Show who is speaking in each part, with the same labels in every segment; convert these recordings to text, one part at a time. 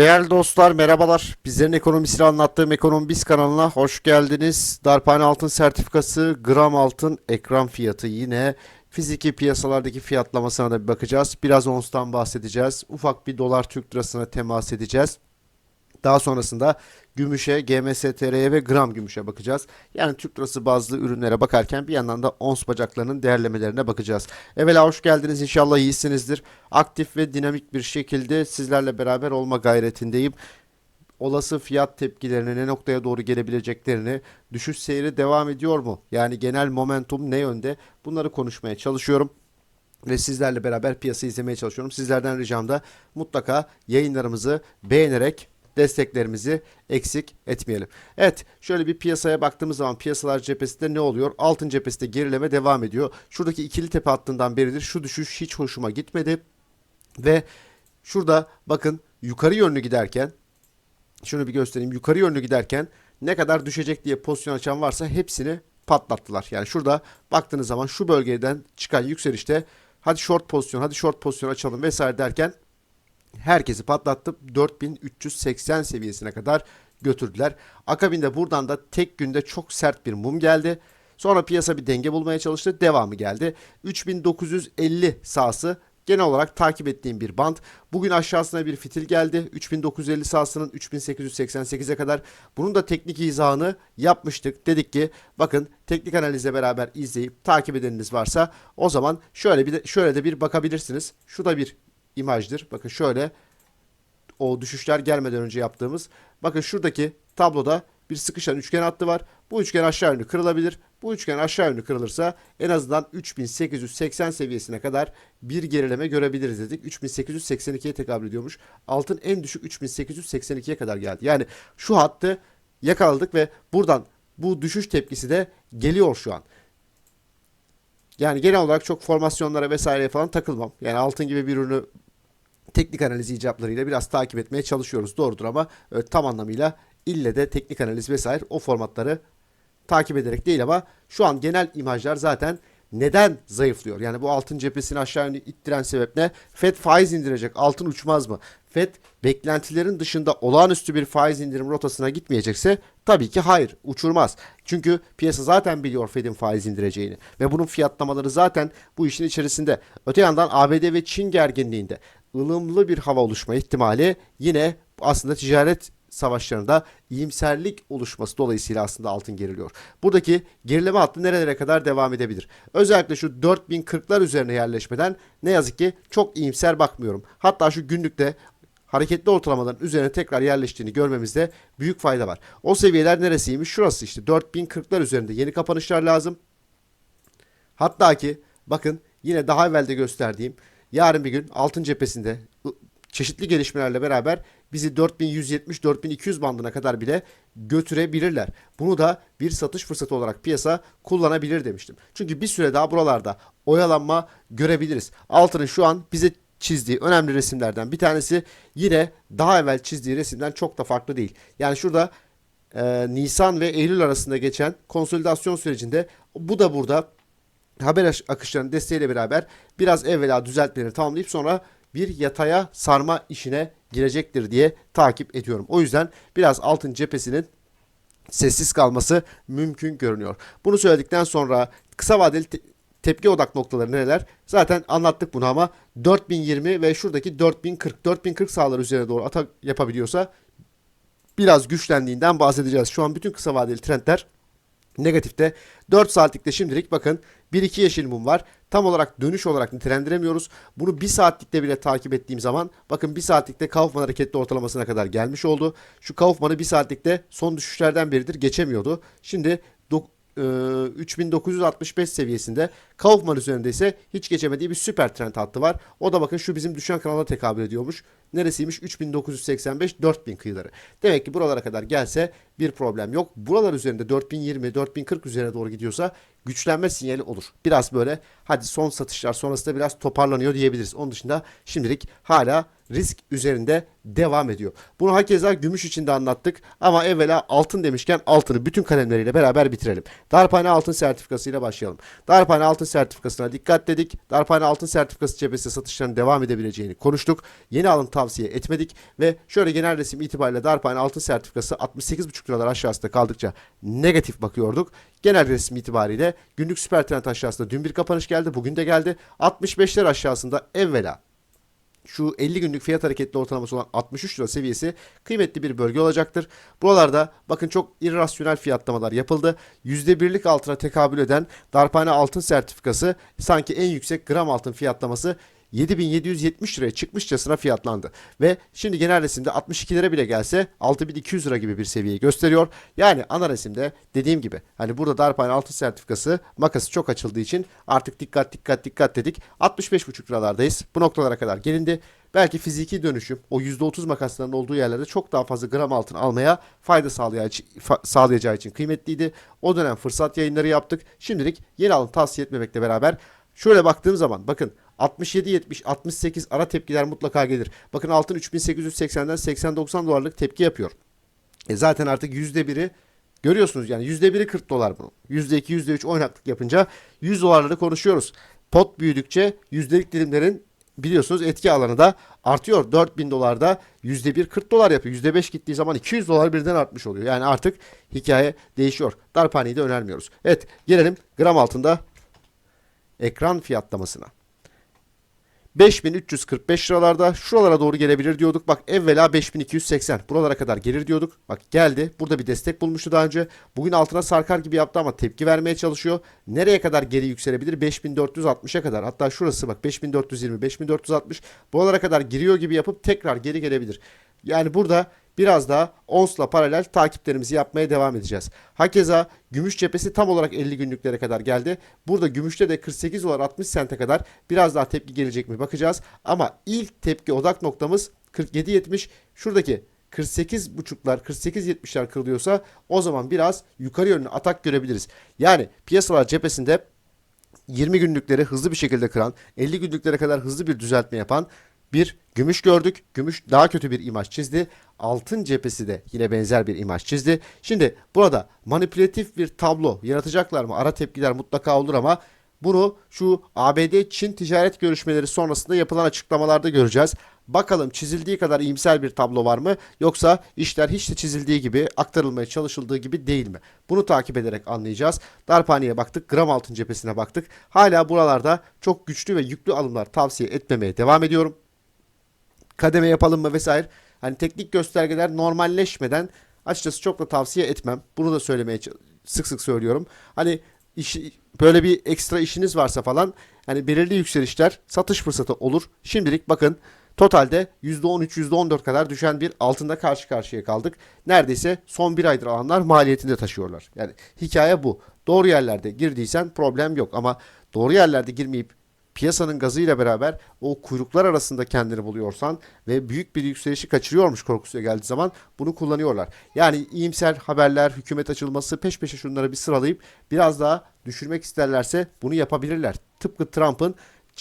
Speaker 1: Değerli dostlar merhabalar. Bizlerin ekonomisini anlattığım Ekonomi Biz kanalına hoş geldiniz. Darphane altın sertifikası, gram altın ekran fiyatı yine fiziki piyasalardaki fiyatlamasına da bir bakacağız. Biraz onstan bahsedeceğiz. Ufak bir dolar Türk lirasına temas edeceğiz. Daha sonrasında gümüşe, GMSTR'ye ve gram gümüşe bakacağız. Yani Türk lirası bazlı ürünlere bakarken bir yandan da ons bacaklarının değerlemelerine bakacağız. Evvela hoş geldiniz. İnşallah iyisinizdir. Aktif ve dinamik bir şekilde sizlerle beraber olma gayretindeyim. Olası fiyat tepkilerini ne noktaya doğru gelebileceklerini, düşüş seyri devam ediyor mu? Yani genel momentum ne yönde? Bunları konuşmaya çalışıyorum ve sizlerle beraber piyasayı izlemeye çalışıyorum. Sizlerden ricam da mutlaka yayınlarımızı beğenerek desteklerimizi eksik etmeyelim. Evet şöyle bir piyasaya baktığımız zaman piyasalar cephesinde ne oluyor? Altın cephesinde gerileme devam ediyor. Şuradaki ikili tepe hattından beridir şu düşüş hiç hoşuma gitmedi. Ve şurada bakın yukarı yönlü giderken şunu bir göstereyim. Yukarı yönlü giderken ne kadar düşecek diye pozisyon açan varsa hepsini patlattılar. Yani şurada baktığınız zaman şu bölgeden çıkan yükselişte hadi short pozisyon hadi short pozisyon açalım vesaire derken herkesi patlattı. 4380 seviyesine kadar götürdüler. Akabinde buradan da tek günde çok sert bir mum geldi. Sonra piyasa bir denge bulmaya çalıştı. Devamı geldi. 3950 sahası genel olarak takip ettiğim bir band. Bugün aşağısına bir fitil geldi. 3950 sahasının 3888'e kadar. Bunun da teknik izahını yapmıştık. Dedik ki bakın teknik analizle beraber izleyip takip edeniniz varsa o zaman şöyle bir de şöyle de bir bakabilirsiniz. Şu da bir imajdır. Bakın şöyle o düşüşler gelmeden önce yaptığımız. Bakın şuradaki tabloda bir sıkışan üçgen hattı var. Bu üçgen aşağı yönlü kırılabilir. Bu üçgen aşağı yönlü kırılırsa en azından 3880 seviyesine kadar bir gerileme görebiliriz dedik. 3882'ye tekabül ediyormuş. Altın en düşük 3882'ye kadar geldi. Yani şu hattı yakaladık ve buradan bu düşüş tepkisi de geliyor şu an. Yani genel olarak çok formasyonlara vesaireye falan takılmam. Yani altın gibi bir ürünü teknik analiz icablarıyla biraz takip etmeye çalışıyoruz. Doğrudur ama e, tam anlamıyla ille de teknik analiz vesaire o formatları takip ederek değil ama şu an genel imajlar zaten neden zayıflıyor? Yani bu altın cephesini aşağı yönlü ittiren sebep ne? Fed faiz indirecek. Altın uçmaz mı? Fed beklentilerin dışında olağanüstü bir faiz indirim rotasına gitmeyecekse tabii ki hayır uçurmaz. Çünkü piyasa zaten biliyor Fed'in faiz indireceğini ve bunun fiyatlamaları zaten bu işin içerisinde. Öte yandan ABD ve Çin gerginliğinde ılımlı bir hava oluşma ihtimali yine aslında ticaret savaşlarında iyimserlik oluşması dolayısıyla aslında altın geriliyor. Buradaki gerileme hattı nerelere kadar devam edebilir? Özellikle şu 4040'lar üzerine yerleşmeden ne yazık ki çok iyimser bakmıyorum. Hatta şu günlükte hareketli ortalamaların üzerine tekrar yerleştiğini görmemizde büyük fayda var. O seviyeler neresiymiş? Şurası işte 4040'lar üzerinde yeni kapanışlar lazım. Hatta ki bakın yine daha evvel de gösterdiğim yarın bir gün altın cephesinde çeşitli gelişmelerle beraber bizi 4170-4200 bandına kadar bile götürebilirler. Bunu da bir satış fırsatı olarak piyasa kullanabilir demiştim. Çünkü bir süre daha buralarda oyalanma görebiliriz. Altının şu an bize çizdiği önemli resimlerden bir tanesi yine daha evvel çizdiği resimden çok da farklı değil. Yani şurada e, Nisan ve Eylül arasında geçen konsolidasyon sürecinde bu da burada haber akışlarının desteğiyle beraber biraz evvela düzeltmelerini tamamlayıp sonra bir yataya sarma işine girecektir diye takip ediyorum. O yüzden biraz altın cephesinin sessiz kalması mümkün görünüyor. Bunu söyledikten sonra kısa vadeli te- tepki odak noktaları neler? Zaten anlattık bunu ama 4020 ve şuradaki 4040 4040 sahalar üzerine doğru atak yapabiliyorsa biraz güçlendiğinden bahsedeceğiz. Şu an bütün kısa vadeli trendler negatifte. 4 saatlikte şimdilik bakın 1-2 yeşil mum var. Tam olarak dönüş olarak nitelendiremiyoruz. Bunu 1 saatlikte bile takip ettiğim zaman bakın 1 saatlikte Kaufman hareketli ortalamasına kadar gelmiş oldu. Şu Kaufman'ı 1 saatlikte son düşüşlerden beridir geçemiyordu. Şimdi dok- e, 3965 seviyesinde Kaufman üzerinde ise hiç geçemediği bir süper trend hattı var. O da bakın şu bizim düşen kanala tekabül ediyormuş. Neresiymiş? 3985 4000 kıyıları. Demek ki buralara kadar gelse bir problem yok. Buralar üzerinde 4020 4040 üzerine doğru gidiyorsa güçlenme sinyali olur. Biraz böyle hadi son satışlar sonrasında biraz toparlanıyor diyebiliriz. Onun dışında şimdilik hala risk üzerinde devam ediyor. Bunu hakeza gümüş için de anlattık ama evvela altın demişken altını bütün kalemleriyle beraber bitirelim. Darphane altın sertifikasıyla başlayalım. Darphane altın sertifikasına dikkat dedik. Darphane altın sertifikası cephesi satışlarının devam edebileceğini konuştuk. Yeni alım tavsiye etmedik ve şöyle genel resim itibariyle darphane altın sertifikası 68,5 liralar aşağısında kaldıkça negatif bakıyorduk. Genel resim itibariyle günlük süper trend aşağısında dün bir kapanış geldi, bugün de geldi. 65'ler aşağısında evvela şu 50 günlük fiyat hareketli ortalaması olan 63 lira seviyesi kıymetli bir bölge olacaktır. Buralarda bakın çok irrasyonel fiyatlamalar yapıldı. %1'lik altına tekabül eden darphane altın sertifikası sanki en yüksek gram altın fiyatlaması 7770 liraya çıkmışçasına fiyatlandı. Ve şimdi genel resimde 62'lere bile gelse 6200 lira gibi bir seviyeyi gösteriyor. Yani ana resimde dediğim gibi hani burada darphane altın sertifikası makası çok açıldığı için artık dikkat dikkat dikkat dedik. 65,5 liralardayız. Bu noktalara kadar gelindi. Belki fiziki dönüşüm o %30 makasların olduğu yerlerde çok daha fazla gram altın almaya fayda sağlayacağı, için kıymetliydi. O dönem fırsat yayınları yaptık. Şimdilik yeni alım tavsiye etmemekle beraber Şöyle baktığım zaman bakın 67 70 68 ara tepkiler mutlaka gelir. Bakın altın 3880'den 80-90 dolarlık tepki yapıyor. E zaten artık %1'i görüyorsunuz yani %1'i 40 dolar bunun. %2 %3 oynaklık yapınca 100 dolarları konuşuyoruz. Pot büyüdükçe yüzdelik dilimlerin biliyorsunuz etki alanı da artıyor. 4000 dolarda %1 40 dolar yapıyor. %5 gittiği zaman 200 dolar birden artmış oluyor. Yani artık hikaye değişiyor. Darphaneyi de önermiyoruz. Evet gelelim gram altında ekran fiyatlamasına. 5345 liralarda şuralara doğru gelebilir diyorduk. Bak evvela 5280 buralara kadar gelir diyorduk. Bak geldi. Burada bir destek bulmuştu daha önce. Bugün altına sarkar gibi yaptı ama tepki vermeye çalışıyor. Nereye kadar geri yükselebilir? 5460'a kadar. Hatta şurası bak 5420, 5460 buralara kadar giriyor gibi yapıp tekrar geri gelebilir. Yani burada biraz daha ONS'la paralel takiplerimizi yapmaya devam edeceğiz. Hakeza gümüş cephesi tam olarak 50 günlüklere kadar geldi. Burada gümüşte de 48 dolar 60 sente kadar biraz daha tepki gelecek mi bakacağız. Ama ilk tepki odak noktamız 47.70. Şuradaki 48 buçuklar 48 70'ler kırılıyorsa o zaman biraz yukarı yönlü atak görebiliriz. Yani piyasalar cephesinde 20 günlükleri hızlı bir şekilde kıran, 50 günlüklere kadar hızlı bir düzeltme yapan bir gümüş gördük. Gümüş daha kötü bir imaj çizdi. Altın cephesi de yine benzer bir imaj çizdi. Şimdi burada manipülatif bir tablo yaratacaklar mı? Ara tepkiler mutlaka olur ama bunu şu ABD-Çin ticaret görüşmeleri sonrasında yapılan açıklamalarda göreceğiz. Bakalım çizildiği kadar iyimser bir tablo var mı? Yoksa işler hiç de çizildiği gibi aktarılmaya çalışıldığı gibi değil mi? Bunu takip ederek anlayacağız. Darphane'ye baktık. Gram altın cephesine baktık. Hala buralarda çok güçlü ve yüklü alımlar tavsiye etmemeye devam ediyorum kademe yapalım mı vesaire. Hani teknik göstergeler normalleşmeden açıkçası çok da tavsiye etmem. Bunu da söylemeye sık sık söylüyorum. Hani işi, böyle bir ekstra işiniz varsa falan hani belirli yükselişler satış fırsatı olur. Şimdilik bakın totalde %13 %14 kadar düşen bir altında karşı karşıya kaldık. Neredeyse son bir aydır alanlar maliyetinde taşıyorlar. Yani hikaye bu. Doğru yerlerde girdiysen problem yok ama doğru yerlerde girmeyip piyasanın gazıyla beraber o kuyruklar arasında kendini buluyorsan ve büyük bir yükselişi kaçırıyormuş korkusuyla geldiği zaman bunu kullanıyorlar. Yani iyimser haberler, hükümet açılması peş peşe şunları bir sıralayıp biraz daha düşürmek isterlerse bunu yapabilirler. Tıpkı Trump'ın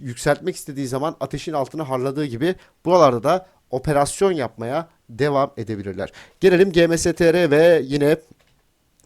Speaker 1: yükseltmek istediği zaman ateşin altına harladığı gibi buralarda da operasyon yapmaya devam edebilirler. Gelelim GMSTR ve yine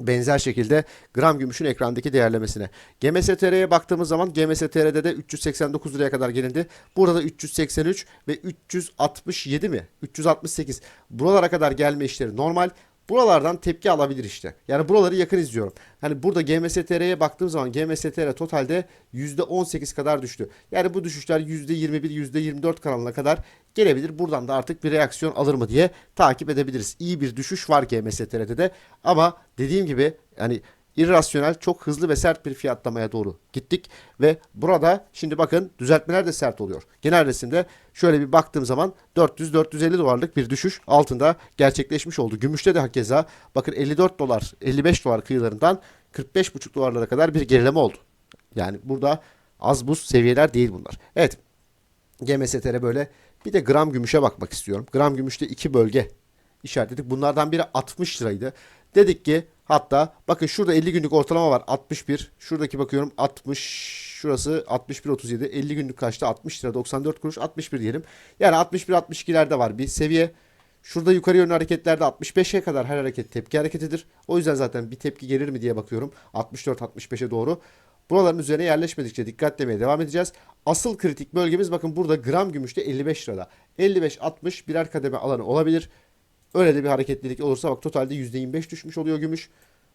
Speaker 1: Benzer şekilde gram gümüşün ekrandaki değerlemesine. GMSTR'ye baktığımız zaman GMSTR'de de 389 liraya kadar gelindi. Burada 383 ve 367 mi? 368. Buralara kadar gelme işleri normal. Buralardan tepki alabilir işte. Yani buraları yakın izliyorum. Hani burada GMSTR'ye baktığım zaman GMSTR totalde %18 kadar düştü. Yani bu düşüşler %21, %24 kanalına kadar gelebilir. Buradan da artık bir reaksiyon alır mı diye takip edebiliriz. İyi bir düşüş var GMSTR'de de ama dediğim gibi yani irrasyonel çok hızlı ve sert bir fiyatlamaya doğru gittik ve burada şimdi bakın düzeltmeler de sert oluyor. Genel resimde şöyle bir baktığım zaman 400-450 dolarlık bir düşüş altında gerçekleşmiş oldu. Gümüşte de hakeza bakın 54 dolar 55 dolar kıyılarından 45,5 dolarlara kadar bir gerileme oldu. Yani burada az buz seviyeler değil bunlar. Evet GMSTR böyle bir de gram gümüşe bakmak istiyorum. Gram gümüşte iki bölge işaretledik. Bunlardan biri 60 liraydı. Dedik ki hatta bakın şurada 50 günlük ortalama var 61. Şuradaki bakıyorum 60. Şurası 61.37. 50 günlük kaçta 60 lira 94 kuruş 61 diyelim. Yani 61-62'lerde var bir seviye. Şurada yukarı yönlü hareketlerde 65'e kadar her hareket tepki hareketidir. O yüzden zaten bir tepki gelir mi diye bakıyorum. 64-65'e doğru. Buraların üzerine yerleşmedikçe dikkat demeye devam edeceğiz. asıl kritik bölgemiz bakın burada gram gümüşte 55 lirada. 55-60 birer kademe alanı olabilir. Öyle de bir hareketlilik olursa bak totalde %25 düşmüş oluyor gümüş.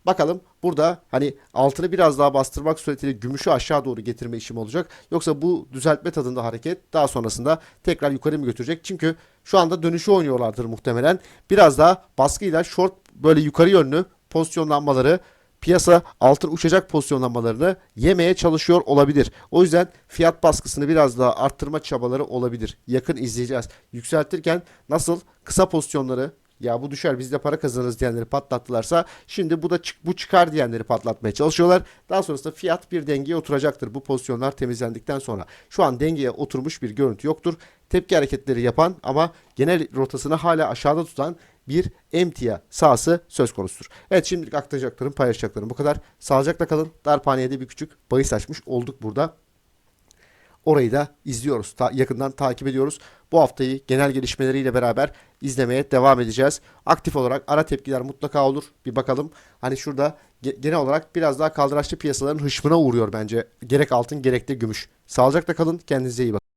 Speaker 1: Bakalım burada hani altını biraz daha bastırmak suretiyle gümüşü aşağı doğru getirme işim olacak. Yoksa bu düzeltme tadında hareket daha sonrasında tekrar yukarı mı götürecek? Çünkü şu anda dönüşü oynuyorlardır muhtemelen. Biraz daha baskıyla short böyle yukarı yönlü pozisyonlanmaları piyasa altın uçacak pozisyonlanmalarını yemeye çalışıyor olabilir. O yüzden fiyat baskısını biraz daha arttırma çabaları olabilir. Yakın izleyeceğiz. Yükseltirken nasıl kısa pozisyonları ya bu düşer biz de para kazanırız diyenleri patlattılarsa şimdi bu da çık, bu çıkar diyenleri patlatmaya çalışıyorlar. Daha sonrasında fiyat bir dengeye oturacaktır bu pozisyonlar temizlendikten sonra. Şu an dengeye oturmuş bir görüntü yoktur. Tepki hareketleri yapan ama genel rotasını hala aşağıda tutan bir emtia sahası söz konusudur. Evet şimdilik aktaracaklarım paylaşacaklarım bu kadar. Sağlıcakla kalın. Darphane'de bir küçük bahis açmış olduk burada. Orayı da izliyoruz. Ta- yakından takip ediyoruz. Bu haftayı genel gelişmeleriyle beraber izlemeye devam edeceğiz. Aktif olarak ara tepkiler mutlaka olur. Bir bakalım. Hani şurada ge- genel olarak biraz daha kaldıraçlı piyasaların hışmına uğruyor bence. Gerek altın gerek de gümüş. Sağlıcakla kalın. Kendinize iyi bakın.